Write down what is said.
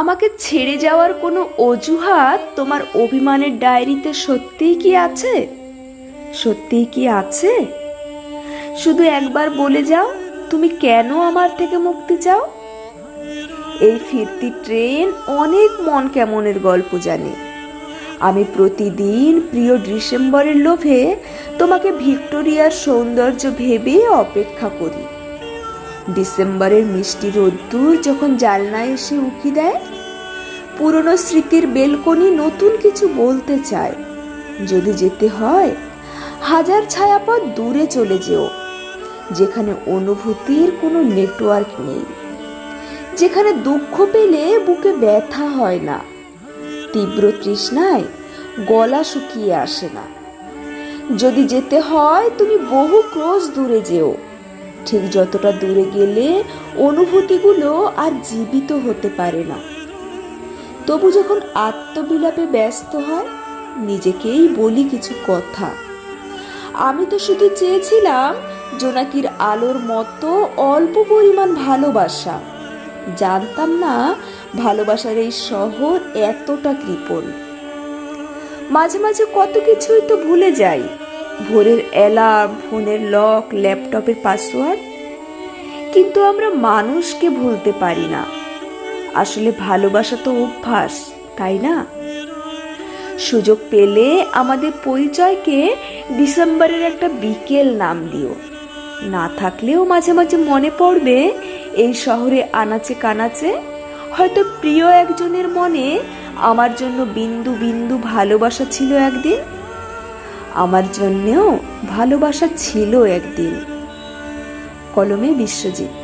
আমাকে ছেড়ে যাওয়ার কোনো অজুহাত তোমার অভিমানের ডায়েরিতে সত্যিই কি আছে? সত্যিই কি আছে? শুধু একবার বলে যাও, তুমি কেন আমার থেকে মুক্তি চাও? এই ফিরতি ট্রেন অনেক মন কেমনের গল্প জানে। আমি প্রতিদিন প্রিয় ডিসেম্বরের লোভে তোমাকে ভিক্টোরিয়ার সৌন্দর্য ভেবে অপেক্ষা করি। ডিসেম্বরের মিষ্টি রোদ্দুর যখন জালনায় এসে উঁকি দেয়, পুরনো স্মৃতির বেলকনি নতুন কিছু বলতে চায়। যদি যেতে হয়, হাজার ছায়াপথ দূরে চলে যেও, যেখানে অনুভূতির কোনো নেটওয়ার্ক নেই। যেখানে দুঃখ পেলে বুকে ব্যথা হয় না, তীব্র তৃষ্ণায় গলা শুকিয়ে আসে না। যদি যেতে হয়, তুমি বহু ক্রোশ দূরে যেও ঠিক যতটা দূরে গেলে অনুভূতিগুলো আর জীবিত হতে পারে না। তবু যখন আত্মবিলাপে ব্যস্ত হয়, নিজেকেই বলি কিছু কথা। আমি তো শুধু চেয়েছিলাম জোনাকির আলোর মতো অল্প পরিমাণ ভালোবাসা। জানতাম না ভালোবাসার এই শহর এতটা কৃপণ। মাঝে মাঝে কত কিছুই তো ভুলে যাই। ভোরের অ্যালার্ম, ফোনের লক, ল্যাপটপের পাসওয়ার্ড। কিন্তু আমরা মানুষকে ভুলতে পারি না। আসলে ভালোবাসা তো অভ্যাস, তাই না? সুযোগ পেলে আমাদের পরিচয়কে ডিসেম্বরের একটা বিকেল নাম দিও। না থাকলেও মাঝে মাঝে মনে পড়বে, এই শহরে আনাচে কানাচে হয়তো প্রিয় একজনের মনে আমার জন্য বিন্দু বিন্দু ভালোবাসা ছিল একদিন। আমার জন্যেও ভালোবাসা ছিল একদিন। কলমে বিশ্বজিৎ।